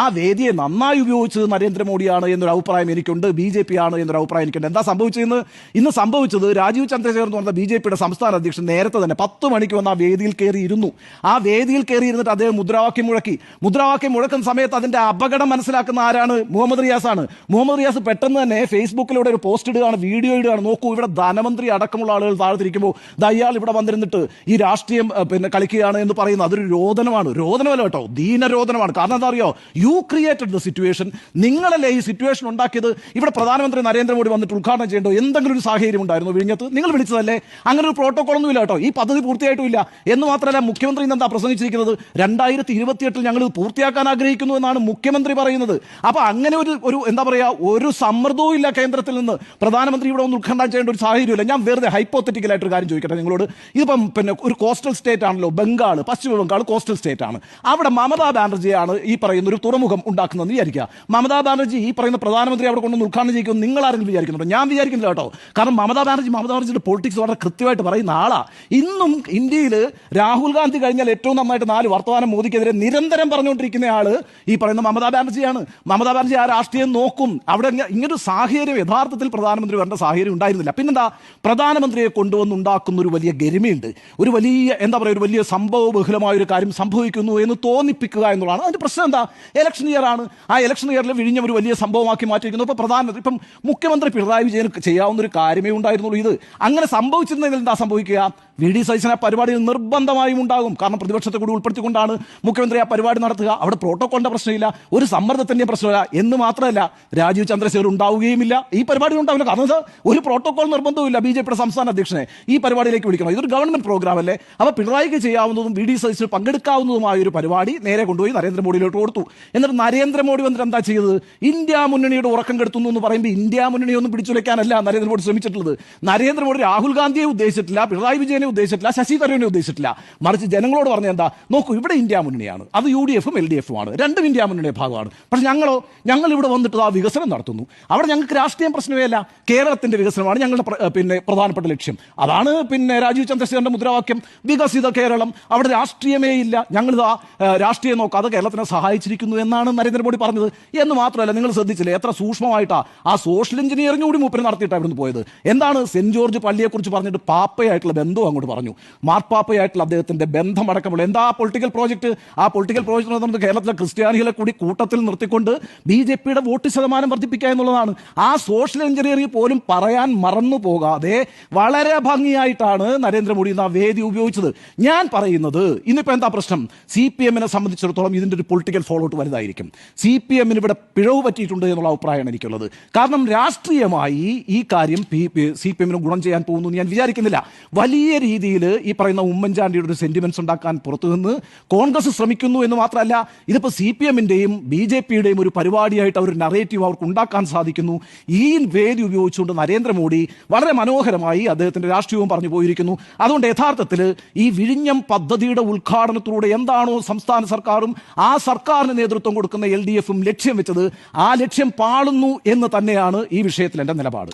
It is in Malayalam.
ആ വേദിയെ നന്നായി ഉപയോഗിച്ചത് നരേന്ദ്രമോദിയാണ് എന്നൊരു അഭിപ്രായം എനിക്കുണ്ട് ബി ജെ പി ആണ് എന്നൊരു അഭിപ്രായം എനിക്കുണ്ട്. എന്താ സംഭവിച്ചതെന്ന്? ഇന്ന് സംഭവിച്ചത് രാജീവ് ചന്ദ്രശേഖർ എന്ന് പറഞ്ഞ ബി ജെ പിയുടെ സംസ്ഥാന അധ്യക്ഷൻ നേരത്തെ തന്നെ പത്ത് മണിക്ക് വന്ന് ആ വേദിയിൽ കയറിയിരുന്നു. ആ വേദിയിൽ കയറിയിരുന്നിട്ട് അദ്ദേഹം മുദ്രാവാക്യം മുഴക്കി. മുദ്രാവാക്യം മുഴക്കുന്ന സമയത്ത് അതിന്റെ അപകടം മനസ്സിലാക്കുന്ന ആരാണ്? മുഹമ്മദ് റിയാസ് ആണ് മുഹമ്മദ് റിയാസ് പെട്ടെന്ന് തന്നെ ഫേസ്ബുക്കിലൂടെ ഒരു പോസ്റ്റ് ഇടുകയാണ് വീഡിയോ ഇടുകയാണ്. നോക്കൂ ഇവിടെ ധനമന്ത്രി അടക്കമുള്ള ആളുകൾ താഴ്ത്തിരിക്കുമ്പോൾ ദയ്യാൾ ഇവിടെ വന്നിരുന്നിട്ട് ഈ രാഷ്ട്രീയം പിന്നെ കളിക്കുകയാണ് എന്ന് പറയുന്നത് അതൊരു രോദനമാണ്. രോദനമല്ല കേട്ടോ ദീനരോദനമാണ്. കാരണം എന്താ അറിയോ? യു ക്രിയേറ്റഡ് ദ സിറ്റുവേഷൻ നിങ്ങളല്ലേ ഈ സിറ്റുവേഷൻ ഉണ്ടാക്കിയത്? ഇവിടെ പ്രധാനമന്ത്രി നരേന്ദ്രമോദി വന്നിട്ട് ഉദ്ഘാടനം ചെയ്യേണ്ടോ എന്തെങ്കിലും ഒരു സാഹചര്യം ഉണ്ടായിരുന്നു വിഴിഞ്ഞത്ത്? നിങ്ങൾ വിളിച്ചതല്ലേ? അങ്ങനെ ഒരു പ്രോട്ടോകോൾ ഒന്നുമില്ല കേട്ടോ. ഈ പദ്ധതി പൂർത്തിയായിട്ടും ഇല്ല. എന്ന് മാത്രമല്ല മുഖ്യമന്ത്രി ഇന്ന് എന്താ പ്രസംഗിച്ചിരിക്കുന്നത്? രണ്ടായിരത്തി ഇരുപത്തിയെട്ടിൽ ഞങ്ങൾ പൂർത്തിയാക്കാൻ ആഗ്രഹിക്കുന്നു എന്നാണ് മുഖ്യമന്ത്രി പറയുന്നത്. അപ്പൊ അങ്ങനെ ഒരു ഒരു എന്താ പറയുക ഒരു സമ്മർദ്ദവും ഇല്ല കേന്ദ്രത്തിൽ നിന്ന്. പ്രധാനമന്ത്രി ഇവിടെ ഒന്ന് ഉദ്ഘാടനം ചെയ്യേണ്ട ഒരു സാഹചര്യമില്ല. ഞാൻ വെറുതെ ഹൈപ്പോത്തറ്റിക്കൽ ആയിട്ട് ഒരു കാര്യം ചോദിക്കട്ടെ നിങ്ങളോട്? ഇതിപ്പം പിന്നെ ഒരു കോസ്റ്റൽ സ്റ്റേറ്റ് ആണല്ലോ ബംഗാൾ പശ്ചിമ ബംഗാൾ കോസ്റ്റൽ സ്റ്റേറ്റ് ആണ്. അവിടെ മമതാ ബാനർജിയാണ് ഈ പറയുന്ന ഒരു തുറമുഖം ഉണ്ടാക്കുന്നതെന്ന് വിചാരിക്കുക. മമതാ ബാനർജി ഈ പറയുന്ന പ്രധാനമന്ത്രി അവിടെ കൊണ്ടൊന്ന് ഉദ്ഘാടനം ചെയ്യും നിങ്ങൾ ആരെങ്കിലും വിചാരിക്കുന്നുണ്ടോ? ഞാൻ വിചാരിക്കുന്നില്ല കേട്ടോ. കാരണം മമതാ ബാനർജി മമതാ ബാനർജിയുടെ പൊളിറ്റിക്സ് വളരെ കൃത്യമായിട്ട് പറയുന്ന ആളാ. ഇന്നും ഇന്ത്യയിൽ രാഹുൽ ഗാന്ധി കഴിഞ്ഞാൽ ഏറ്റവും നന്നായിട്ട് നാല് വർത്തമാനം മോദിക്കെതിരെ നിരന്തരം പറഞ്ഞുകൊണ്ടിരിക്കുന്ന ആൾ ഈ പറയുന്ന മമതാ ബാനർജിയാണ്. മമതാ ബാനർജി ആ രാഷ്ട്രീയം നോക്കും. അവിടെ ഇങ്ങനൊരു സാഹചര്യം യഥാർത്ഥത്തിൽ പ്രധാനമന്ത്രി വരേണ്ട സാഹചര്യം ഉണ്ടായിരുന്നില്ല. പിന്നെന്താ? പ്രധാനമന്ത്രിയെ കൊണ്ടുവന്ന് ഉണ്ടാക്കുന്ന ഒരു വലിയ ഗരിമയുണ്ട്. ഒരു വലിയ എന്താ പറയുക ഒരു വലിയ സംഭവ ബഹുലമായ ഒരു കാര്യം സംഭവിക്കുന്നു എന്ന് തോന്നിപ്പിക്കുക എന്നുള്ളതാണ്. അതിന്റെ പ്രശ്നം എന്താ? ഇലക്ഷൻ ഇയർ ആണ്. ആ ഇലക്ഷൻ ഇയറിൽ വിഴിഞ്ഞ ഒരു വലിയ സംഭവമാക്കി മാറ്റിയിരിക്കുന്നു. അപ്പോൾ പ്രധാനമന്ത്രി ഇപ്പം മുഖ്യമന്ത്രി പിണറായി വിജയൻ ചെയ്യാവുന്ന ഒരു കാര്യമേ ഉണ്ടായിരുന്നുള്ളൂ. ഇത് അങ്ങനെ സംഭവിച്ചിരുന്നെങ്കിൽ എന്താ സംഭവിക്കുക? വി ഡി ആ പരിപാടിയിൽ നിർബന്ധമായും ഉണ്ടാകും. കാരണം പ്രതിപക്ഷത്തെ കൂടി ഉൾപ്പെടുത്തിക്കൊണ്ടാണ് മുഖ്യമന്ത്രി ആ പരിപാടി നടത്തുക. അവിടെ പ്രോട്ടോക്കോളിന്റെ പ്രശ്നമില്ല ഒരു സമ്മർദ്ദത്തിന്റെ പ്രശ്നമില്ല. എന്ന് മാത്രമല്ല രാജീവ് ചന്ദ്രശേഖർ ഉണ്ടാവുകയുമില്ല. ഈ പരിപാടി ഉണ്ടാവില്ല. കാരണം ഒരു പ്രോട്ടോകോൾ നിർബന്ധവുമില്ല ബി ജെ പിയുടെ സംസ്ഥാന അധ്യക്ഷനെ ഈ പരിപാടിയിലേക്ക് വിളിക്കണം. ഇതൊരു ഗവൺമെന്റ് പ്രോഗ്രാം അല്ലേ? അപ്പോൾ പിണറായിക്ക് ചെയ്യാവുന്നതും വി ഡി സതീശന് പങ്കെടുക്കാവുന്നതുമായ ഒരു പരിപാടി നേരെ കൊണ്ടുപോയി നരേന്ദ്രമോദിയിലോട്ട് കൊടുത്തു. എന്നിട്ട് നരേന്ദ്രമോദി വന്നിട്ട് എന്താ ചെയ്തത്? ഇന്ത്യ മുന്നണിയുടെ ഉറക്കം കെടുത്തുന്നു എന്ന് പറയുമ്പോൾ ഇന്ത്യ മുന്നണിയൊന്നും പിടിച്ചുലയ്ക്കാനല്ല നരേന്ദ്രമോദി ശ്രമിച്ചിട്ടുള്ളത്. നരേന്ദ്രമോദി രാഹുൽ ഗാന്ധിയെ ഉദ്ദേശിച്ചിട്ടില്ല. പിണറായി വിജയനെ ഉദ്ദേശിച്ചിട്ടില്ല ശശി തരൂരിനെ ഉദ്ദേശിച്ചിട്ടില്ല. മറിച്ച് ജനങ്ങളോട് പറഞ്ഞ എന്താ? നോക്കൂ ഇവിടെ ഇന്ത്യ മുന്നണിയാണ്. അത് യു ഡി എഫും എൽ ഡി എഫും ആണ് രണ്ടും ഇന്ത്യ മുന്നണിയുടെ ഭാഗമാണ്. പക്ഷെ ഞങ്ങളോ ഞങ്ങൾ ഇവിടെ വന്നിട്ട് ആ വികസനം നടത്തുന്നു. അവിടെ ഞങ്ങൾക്ക് രാഷ്ട്രീയം പ്രശ്നമേ അല്ല കേരളത്തിന്റെ വികസനമാണ് ഞങ്ങളുടെ പിന്നെ പ്രധാനപ്പെട്ട ലക്ഷ്യം. അതാണ് പിന്നെ രാജീവ് ചന്ദ്രശേഖരന്റെ മുദ്രാവാക്യം. വികസിത കേരളം. അവിടെ രാഷ്ട്രീയമേ ഇല്ല ഞങ്ങൾ ആ രാഷ്ട്രീയം അത് കേരളത്തിനെ സഹായിച്ചിരിക്കുന്നു എന്നാണ് നരേന്ദ്രമോദി പറഞ്ഞത്. എന്ന് മാത്രമല്ല നിങ്ങൾ ശ്രദ്ധിച്ചില്ലേ എത്ര സൂക്ഷ്മമായിട്ടാ ആ സോഷ്യൽ എഞ്ചിനീയറിംഗ് കൂടി മൂപ്പര് നടത്തിയിട്ടാണ് ഇവിടുന്ന് പോയത്. എന്താണ് സെന്റ് ജോർജ് പള്ളിയെക്കുറിച്ച് പറഞ്ഞിട്ട് പാപ്പയായിട്ടുള്ള ബന്ധവും അങ്ങോട്ട് പറഞ്ഞു. മാർപ്പാപ്പയായിട്ടുള്ള അദ്ദേഹത്തിന്റെ ബന്ധമടക്കമുള്ള എന്താ പൊളിറ്റിക്കൽ പ്രോജക്റ്റ് ആ പൊളിറ്റിക്കൽ പ്രോജക്റ്റ് എന്ന് പറയുന്നത് കേരളത്തിലെ ക്രിസ്ത്യാനികളെ കൂടി കൂട്ടത്തിൽ നിർത്തിക്കൊണ്ട് ബി ജെ പിയുടെ വോട്ട് ശതമാനം വർദ്ധിപ്പിക്കുക എന്നുള്ളതാണ്. ആ സോഷ്യൽ എഞ്ചിനീയറിംഗ് പോലും പറയാൻ മറന്നു പോകാതെ വളരെ ഭംഗിയായിട്ടാണ് നരേന്ദ്രമോദി ഇന്ന് ആ വേദി ഉപയോഗിച്ചത്. ഞാൻ പറയുന്നത് ഇന്നിപ്പോൾ എന്താ പ്രശ്നം? സി പി എമ്മിനെ സംബന്ധിച്ചിടത്തോളം ഇതിന്റെ ഒരു പൊളിറ്റിക്കൽ ഫോളോട്ട് വലുതായിരിക്കും. സി പി എമ്മിന് ഇവിടെ പിഴവ് പറ്റിയിട്ടുണ്ട് എന്നുള്ള അഭിപ്രായമാണ് എനിക്കുള്ളത്. കാരണം രാഷ്ട്രീയമായി ഈ കാര്യം സി പി എമ്മിന് ഗുണം ചെയ്യാൻ പോകുന്നു ഞാൻ വിചാരിക്കുന്നില്ല. വലിയ രീതിയിൽ ഈ പറയുന്ന ഉമ്മൻചാണ്ടിയുടെ ഒരു സെന്റിമെന്റ്സ് ഉണ്ടാക്കാൻ പുറത്തു നിന്ന് കോൺഗ്രസ് ശ്രമിക്കുന്നു എന്ന് മാത്രമല്ല ഇതിപ്പോൾ സി പി എമ്മിന്റെയും ബി ജെ പിയുടെയും ഒരു പരിപാടിയായിട്ട് അവർ നറേറ്റീവ് അവർക്ക് ഉണ്ടാക്കാൻ സാധിക്കുന്നു. ഈ വേദി ഉപയോഗിച്ചുകൊണ്ട് നരേന്ദ്രമോദി വളരെ മനോഹരമായി അദ്ദേഹത്തിന്റെ രാഷ്ട്രീയവും പറഞ്ഞു പോയിരിക്കുന്നു. അതുകൊണ്ട് യഥാർത്ഥത്തിൽ ഈ വിഴിഞ്ഞം പദ്ധതിയുടെ ഉദ്ഘാടനത്തിലൂടെ എന്താണോ സംസ്ഥാന സർക്കാരും ആ സർക്കാരിന് നേതൃത്വം കൊടുക്കുന്ന എൽ ലക്ഷ്യം വെച്ചത് ആ ലക്ഷ്യം പാളുന്നു എന്ന് തന്നെയാണ് ഈ വിഷയത്തിൽ എന്റെ നിലപാട്.